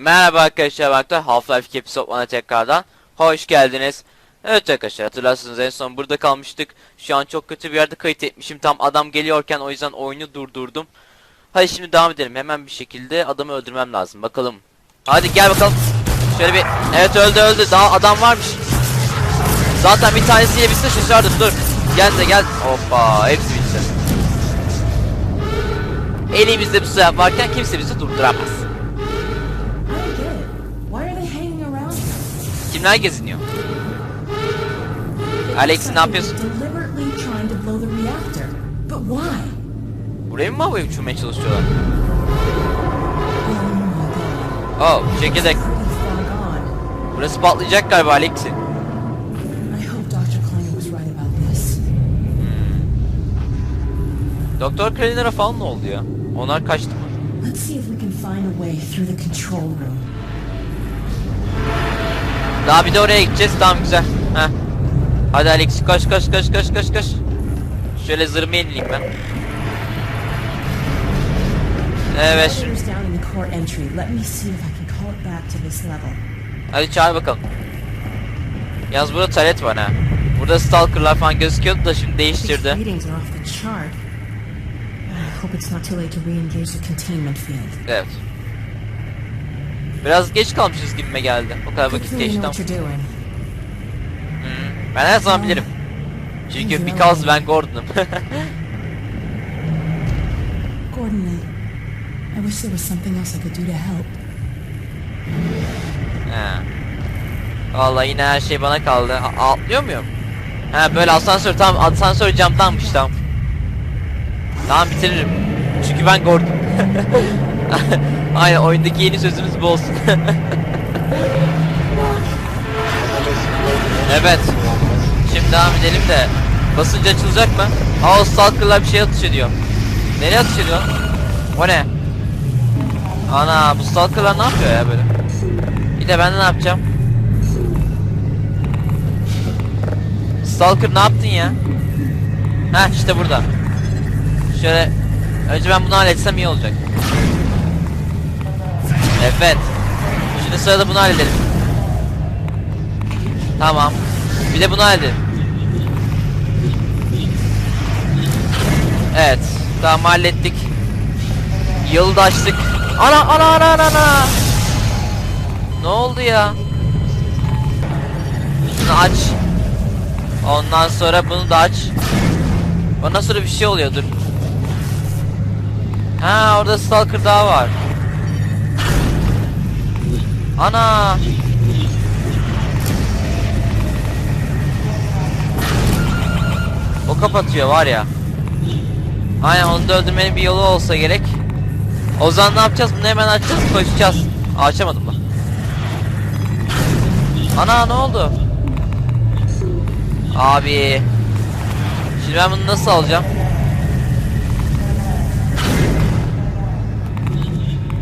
Merhaba arkadaşlar ben Half-Life Episode 1'a tekrardan hoş geldiniz. Evet arkadaşlar hatırlarsınız en son burada kalmıştık. Şu an çok kötü bir yerde kayıt etmişim. Tam adam geliyorken o yüzden oyunu durdurdum. Hadi şimdi devam edelim. Hemen bir şekilde adamı öldürmem lazım. Bakalım. Hadi gel bakalım. Şöyle bir... Evet öldü öldü. Daha adam varmış. Zaten bir tanesiyle bitse şaşardım. Dur. Gel de gel. Hoppa. Hepsi bitti. Elimizde bir silah varken kimse bizi durduramaz. Kimler geziniyor? Alex ne yapıyorsun? Buraya mı havaya uçurmaya çalışıyorlar? Oh. Oh çekirdek. Burası patlayacak galiba Alexi. I hope Dr. Klein was right about this. Doktor Kralinera falan ne oldu ya? Onlar kaçtı mı? Let's see if we can find a way through the control room. Daha bir de oraya gideceğiz tamam güzel. Heh. Hadi Alex koş koş koş koş koş koş. Şöyle zırhımı yenileyim ben. Evet. Hadi çağır bakalım. Yalnız burada taret var ha. Burada stalkerlar falan gözüküyordu da şimdi değiştirdi. Evet. Biraz geç kalmışız gibime geldi. O kadar vakit geçti ama. Hmm, Ben her zaman bilirim. Çünkü because ben Gordon'um. Gordon, I, wish there was something else I could do to help. He. Vallahi yine her şey bana kaldı. A- atlıyor muyum? He böyle asansör tamam asansör camdanmış tamam. Tamam bitiririm. Çünkü ben Gordon. Aynen oyundaki yeni sözümüz bu olsun. evet. Şimdi devam edelim de basınca açılacak mı? Aa o stalker'lar bir şey atış ediyor. Nereye atış ediyor? O ne? Ana bu stalker'lar ne yapıyor ya böyle? Bir de ben de ne yapacağım? Stalker ne yaptın ya? Ha işte burada. Şöyle önce ben bunu halletsem iyi olacak. Evet. Şimdi sırada bunu halledelim. Tamam. Bir de bunu halledelim. Evet. Tamam hallettik. Yolu da açtık. Ana ana ana ana ana. Ne oldu ya? Şunu aç. Ondan sonra bunu da aç. Ondan sonra bir şey oluyor dur. Ha orada stalker daha var. Ana. O kapatıyor var ya. Aynen onu da öldürmenin bir yolu olsa gerek. O zaman ne yapacağız? Bunu hemen açacağız, koşacağız. Açamadım da. Ana ne oldu? Abi. Şimdi ben bunu nasıl alacağım?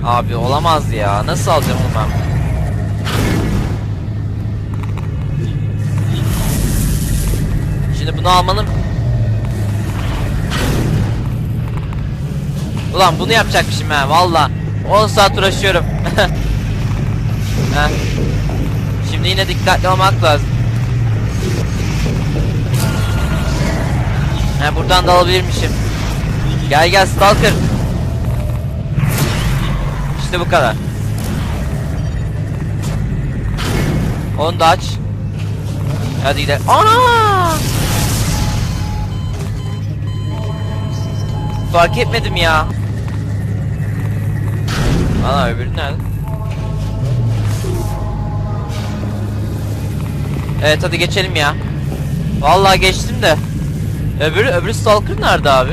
Abi olamaz ya. Nasıl alacağım onu ben? Şimdi bunu almanın. Ulan bunu yapacakmışım ha valla. 10 saat uğraşıyorum. Heh. Şimdi yine dikkatli olmak lazım. He buradan da alabilirmişim. Gel gel stalker. İşte bu kadar. Onu da aç. Hadi gidelim. Ana Fark etmedim ya Ana öbürü nerede? Evet hadi geçelim ya. Vallahi geçtim de. Öbürü öbürü stalker nerede abi?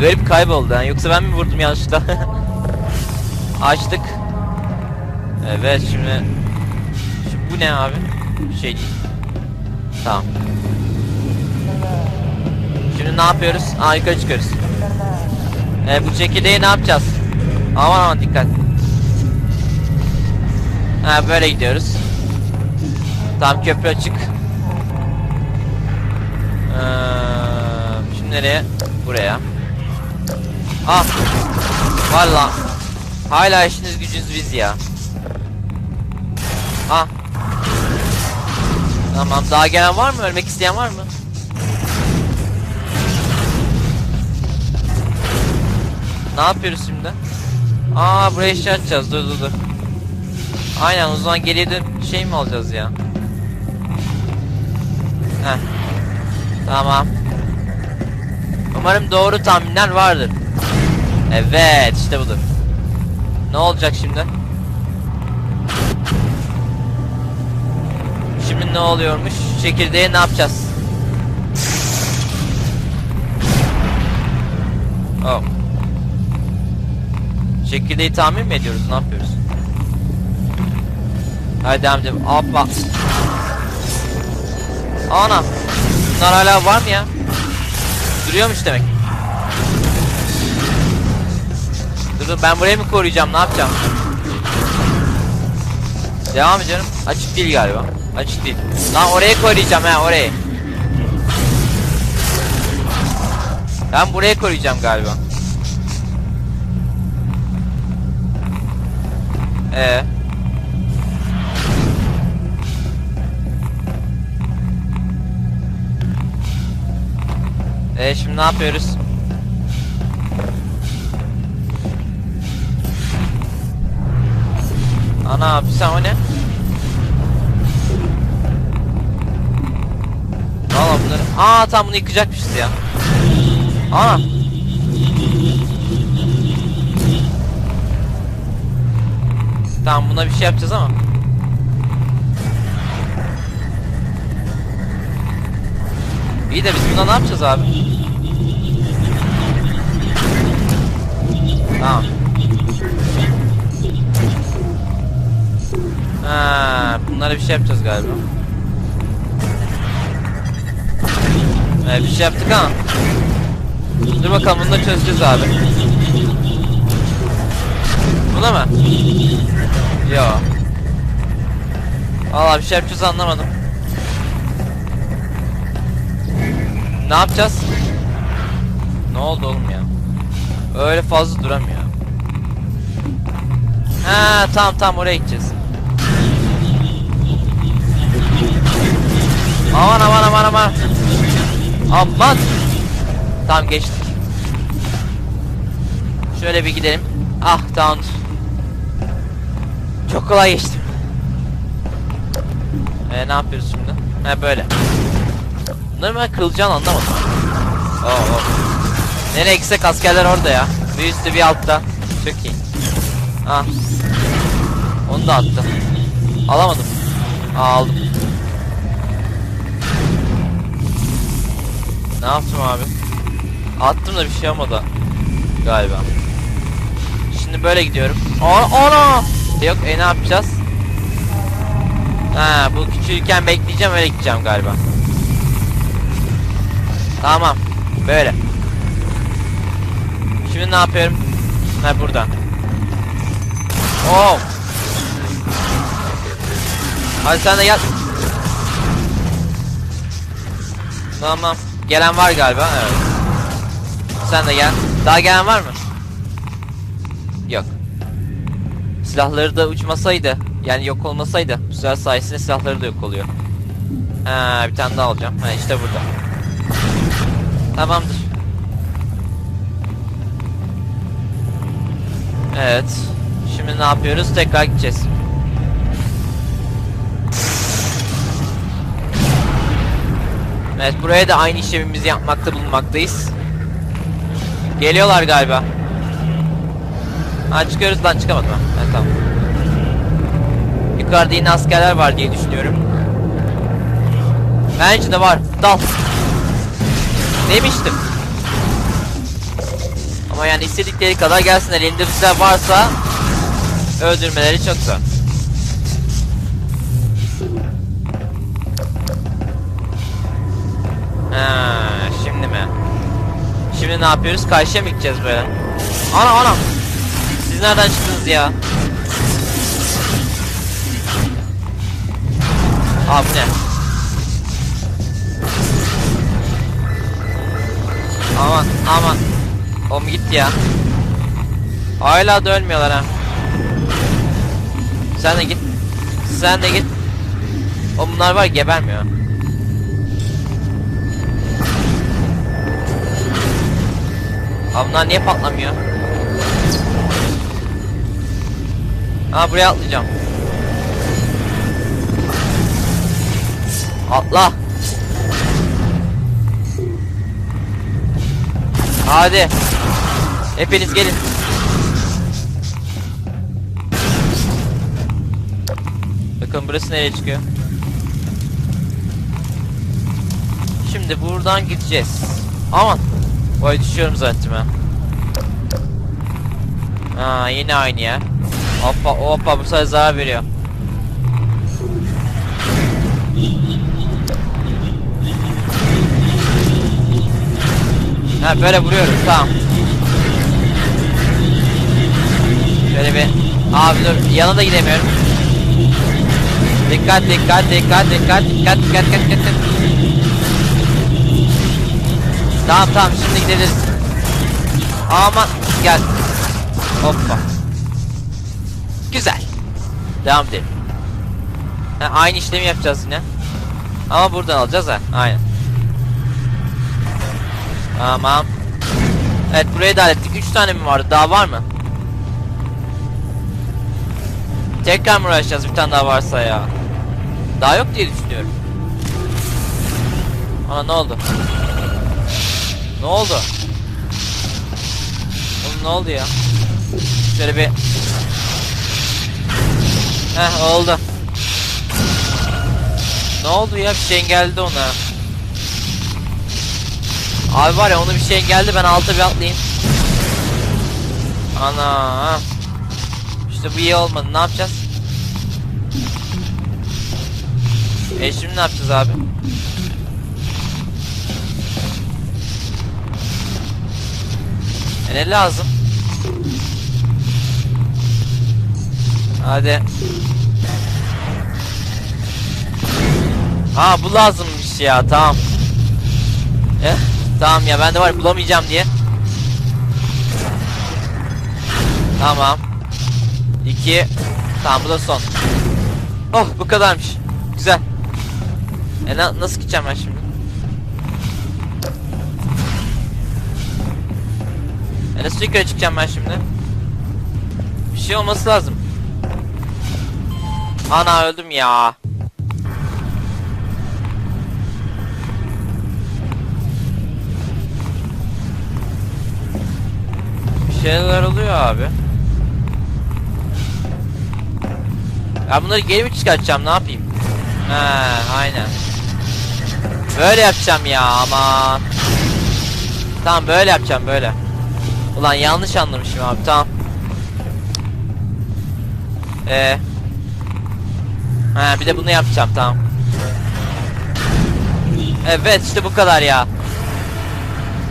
Garip kayboldu yani. Yoksa ben mi vurdum yanlışlıkla? Açtık. Evet şimdi. Şimdi bu ne abi? Şey değil. Tamam. Şimdi ne yapıyoruz? Aa yukarı çıkıyoruz. E, bu çekirdeği ne yapacağız? Aman aman dikkat. Ha böyle gidiyoruz. Tam köprü açık. Ee, şimdi nereye? Buraya. Ah. Valla. Hala işiniz gücünüz biz ya. Ah. Tamam daha gelen var mı? Ölmek isteyen var mı? Ne yapıyoruz şimdi? Aa buraya şey açacağız. Dur dur dur. Aynen o zaman geriye dön şey mi alacağız ya? Heh. Tamam. Umarım doğru tahminler vardır. Evet işte budur. Ne olacak şimdi? Şimdi ne oluyormuş? Çekirdeğe ne yapacağız? Oh. Çekirdeği tamir mi ediyoruz? Ne yapıyoruz? Hadi devam edelim. Hoppa. Ana. Bunlar hala var mı ya? Duruyormuş demek. Dur ben burayı mı koruyacağım? Ne yapacağım? Devam ediyorum. Açık değil galiba. Açık değil. Lan oraya koruyacağım ha orayı. Ben buraya koruyacağım galiba. Ee. Ee şimdi ne yapıyoruz? Ana bir sen o ne? Valla bunları... Aa tam bunu yıkacakmışız ya. Ana. Tamam buna bir şey yapacağız ama. İyi de biz buna ne yapacağız abi? Tamam. Ha, bunlara bir şey yapacağız galiba. Evet bir şey yaptık ama. Dur bakalım bunu da çözeceğiz abi. Buna mı? Yo. Valla bir şey yapacağız anlamadım. Ne yapacağız? Ne oldu oğlum ya? Öyle fazla duramıyor. Ha tamam tamam oraya gideceğiz. Aman aman aman aman. Aman. Tamam geçtik. Şöyle bir gidelim. Ah tamam. Çok kolay geçtim. Ee, ne yapıyoruz şimdi? He böyle. Bunları ben kılacağını anlamadım. Oo, oo. Nereye gitsek askerler orada ya. Bir üstte bir altta. Çok iyi. Ah. Onu da attı. Alamadım. Aa, aldım. Ne yaptım abi? Attım da bir şey olmadı. Galiba. Şimdi böyle gidiyorum. Ana! ana! Yok e ne yapacağız? Ha bu küçülürken bekleyeceğim öyle gideceğim galiba. Tamam. Böyle. Şimdi ne yapıyorum? Ha burada. Oh. Hadi sen de gel. Tamam. Gelen var galiba. Evet. Sen de gel. Daha gelen var mı? Yok. Silahları da uçmasaydı, yani yok olmasaydı, bu silah sayesinde silahları da yok oluyor. Ha, bir tane daha alacağım. Ha işte burada. Tamamdır. Evet. Şimdi ne yapıyoruz? Tekrar gideceğiz. Evet buraya da aynı işlemimizi yapmakta bulunmaktayız. Geliyorlar galiba. Ha çıkıyoruz lan çıkamadım ha. Evet, tamam. Yukarıda yine askerler var diye düşünüyorum. Bence de var. Dal. Demiştim. Ama yani istedikleri kadar gelsinler. Elinde silah varsa öldürmeleri çok zor. Ha, şimdi mi? Şimdi ne yapıyoruz? Karşıya mı gideceğiz böyle? Ana ana. Siz nereden çıktınız ya? Aa bu ne? Aman aman. Oğlum gitti ya. Hala da ölmüyorlar ha. Sen de git. Sen de git. O bunlar var gebermiyor. Abi bunlar niye patlamıyor? Ha buraya atlayacağım. Atla. Hadi. Hepiniz gelin. Bakın burası nereye çıkıyor? Şimdi buradan gideceğiz. Aman. Vay düşüyorum zaten ha. Aa yine aynı ya. Hoppa hoppa bu sefer zarar veriyor. Ha böyle vuruyoruz tamam. Şöyle bir abi dur yana da gidemiyorum. Dikkat dikkat dikkat dikkat dikkat dikkat dikkat dikkat. Tamam tamam şimdi gidebiliriz. Aman gel. Hoppa. Güzel. Devam edelim. Ha, aynı işlemi yapacağız yine. Ama buradan alacağız ha. Aynen. Tamam. Evet burayı da hallettik. 3 tane mi vardı? Daha var mı? Tekrar mı uğraşacağız bir tane daha varsa ya? Daha yok diye düşünüyorum. Ana ne oldu? Ne oldu? Oğlum ne oldu ya? Şöyle bir... Heh oldu. Ne oldu ya? Bir şey engelledi ona. Abi var ya onu bir şey engelledi ben alta bir atlayayım. Ana. İşte bu iyi olmadı. Ne yapacağız? E şimdi ne yapacağız abi? E ne lazım? Hadi. Ha bu lazımmış ya tamam. Eh tamam ya ben de var ya, bulamayacağım diye. Tamam. 2 Tamam bu da son. Oh bu kadarmış. Güzel. E na- nasıl gideceğim ben şimdi? E nasıl yukarı çıkacağım ben şimdi? Bir şey olması lazım. Ana öldüm ya. Bir şeyler oluyor abi. Ben bunları geri mi çıkartacağım ne yapayım? He aynen. Böyle yapacağım ya aman. Tamam böyle yapacağım böyle. Ulan yanlış anlamışım abi tamam. Ee. Ha bir de bunu yapacağım tamam. Evet işte bu kadar ya.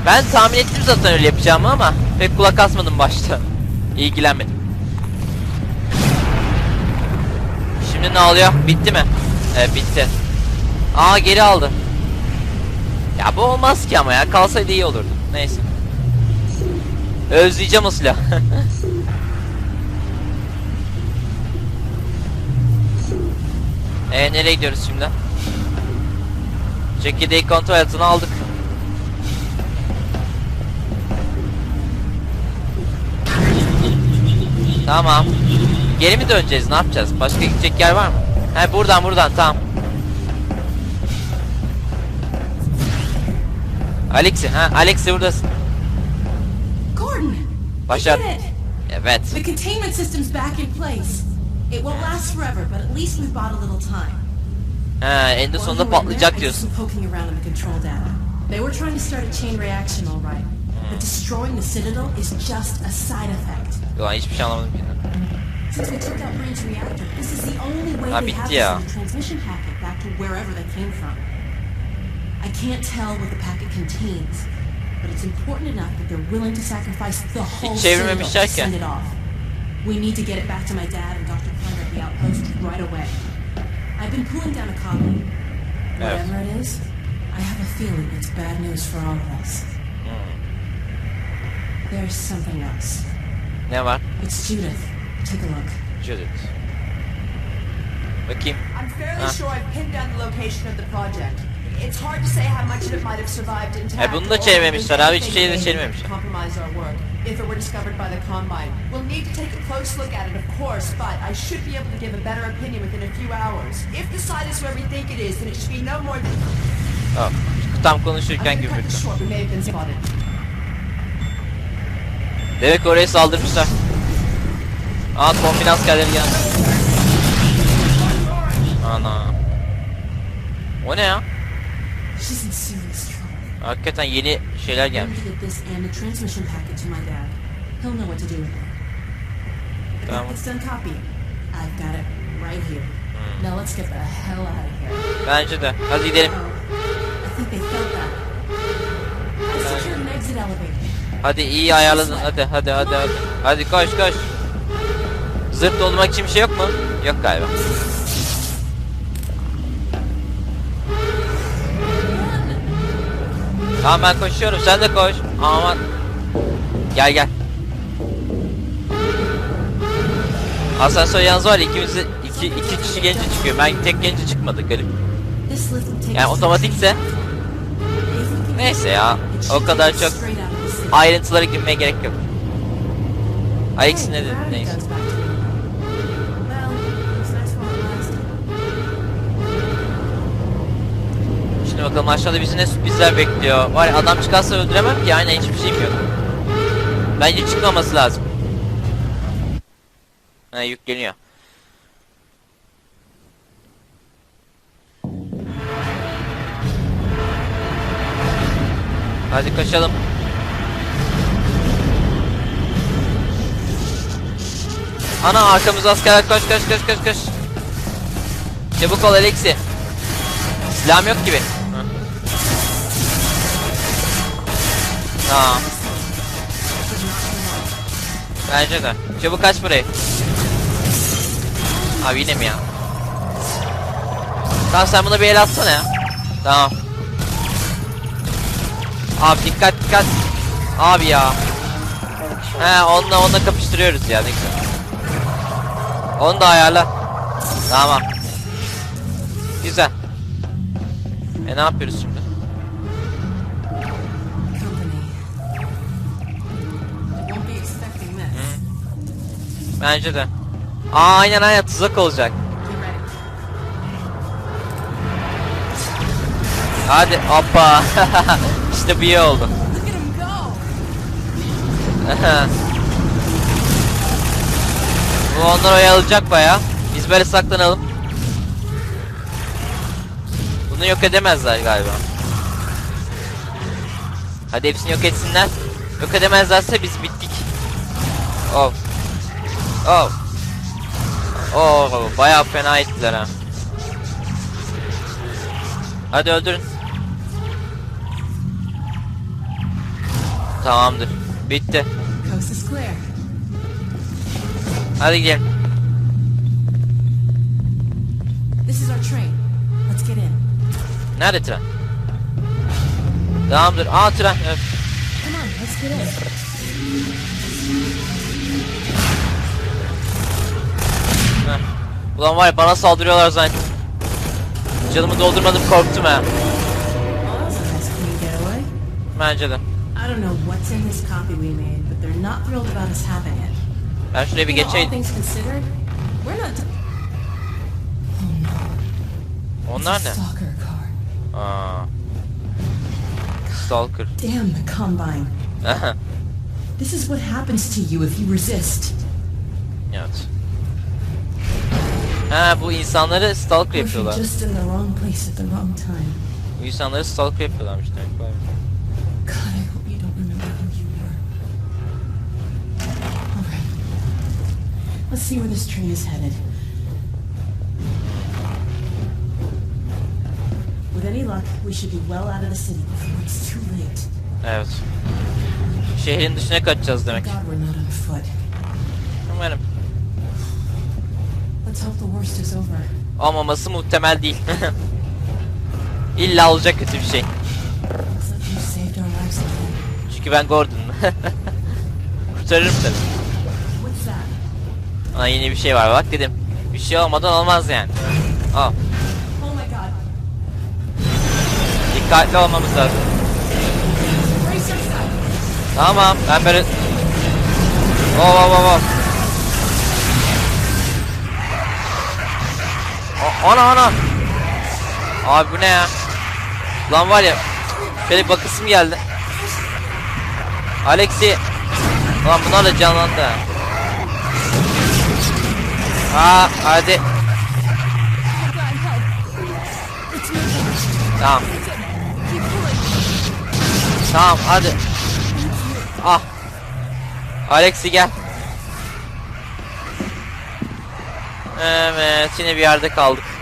Ben tahmin ettim zaten öyle yapacağımı ama pek kulak asmadım başta. İlgilenmedim. Şimdi ne oluyor? Bitti mi? Evet bitti. Aa geri aldı. Ya bu olmaz ki ama ya. Kalsaydı iyi olurdu. Neyse. Özleyeceğim o silahı. Eee nereye gidiyoruz şimdi? Çekirdeği kontrol altına aldık. Tamam. Geri mi döneceğiz? Ne yapacağız? Başka gidecek yer var mı? He buradan buradan tamam. Alexi ha Alexi buradasın. Gordon! İt! Evet. The containment system's back in place. It won't last forever, but at least we've bought a little time. Ha While you sonunda were in there, patlayacak diyorsun. poking around in the control data. They were trying to start a chain reaction, all right. But destroying the Citadel is just a side effect. Ulan hiçbir şey anlamadım ki. Since we took out Range Reactor, this is the only way Ha, they have to send a transmission packet back to wherever they came from. I can't tell what the packet contains, but it's important enough that they're willing to sacrifice the whole Citadel to send it off. We need to get it back to my dad and Dr. Klein at the outpost right away. I've been pulling down a copy. Whatever it is, I have a feeling it's bad news for all of us. There's something else. Ne var? It's Judith. Take a look. Judith. Bakayım. I'm fairly Ah. sure I've pinned down the location of the project. It's hard to say how much of it might have survived intact. E, bunu da or çevirmemişler abi, hiç şeyi de may çevirmemişler. İf it were discovered by the Combine. We'll need to take a close look at it, of course, but I should be able to give a better opinion within a few hours. If the site is where we think it is, then it should be no more than... Oh, tam I'm konuşurken spotted. Demek oraya saldırmışlar. Aa kombin askerleri geldi. Ana. O ne ya? She's in serious. Hakikaten yeni şeyler gelmiş. Tamam. Hmm. Bence de. Hadi gidelim. Oh. Hadi iyi ayarladın. Hadi hadi hadi hadi. Hadi koş koş. Zırt olmak için bir şey yok mu? Yok galiba. Tamam ben koşuyorum. Sen de koş. Aman. Gel gel. Asansör yalnız var ikimiz iki, iki kişi genci çıkıyor. Ben tek genci çıkmadı garip. Yani otomatikse neyse ya. O kadar çok ayrıntılara girmeye gerek yok. İkisi ne dedi neyse. Şimdi bakalım aşağıda bizi ne sürprizler bekliyor. Var ya adam çıkarsa öldüremem ki aynen hiçbir şeyim yok. Bence çıkmaması lazım. Ha yükleniyor. Hadi kaçalım. Ana arkamızda askerler koş koş koş koş koş. Çabuk ol Alexi. Silahım yok gibi. Tamam. Bence de. Çabuk kaç burayı. Abi yine mi ya? Tamam sen buna bir el atsana ya. Tamam. Abi dikkat dikkat. Abi ya. He onunla onunla kapıştırıyoruz ya güzel. Onu da ayarla. Tamam. Güzel. E ne yapıyoruz şimdi? Bence de. Aa aynen aynen tuzak olacak. Hadi hoppa. işte bu iyi oldu. Bu onlar oyalayacak baya. Biz böyle saklanalım. Bunu yok edemezler galiba. Hadi hepsini yok etsinler. Yok edemezlerse biz bittik. Oh. Oh. Oh bayağı fena ettiler ha. Hadi öldürün. Tamamdır. Bitti. Hadi gidelim. This is our train. Let's get in. Nerede tren? Tamamdır. Aa tren. Evet. Ulan var ya bana saldırıyorlar zaten. Canımı doldurmadım korktum ha. Bence de. Ben şuraya bir not. Onlar ne? Aa. Stalker. Damn the combine. This is what happens to you if you resist. evet. Ha bu insanları you're yapıyorlar. Bu insanları stalker yapıyorlarmış demek. Let's see where this train is headed. With any luck, we should be well out of the city before it's too late. Evet. Şehrin dışına kaçacağız demek. Umarım. Olmaması muhtemel değil. İlla olacak kötü bir şey. Çünkü ben Gordon. Kurtarırım tabii. Aa yeni bir şey var bak dedim. Bir şey olmadan olmaz yani. Al. Oh my god. Dikkatli olmamız lazım. Tamam ben böyle... Oh oh oh oh. Ana ana. Abi bu ne ya? Lan var ya. Şöyle bakısım geldi. Alexi. Lan bunlar da canlandı. ha. Hadi. Tamam. Tamam hadi. Ah. Alexi gel. Evet yine bir yerde kaldık.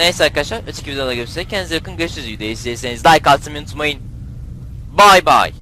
Neyse arkadaşlar öteki videoda görüşürüz. Kendinize yakın görüşürüz. Videoyu izlediyseniz like atmayı unutmayın. Bye bye.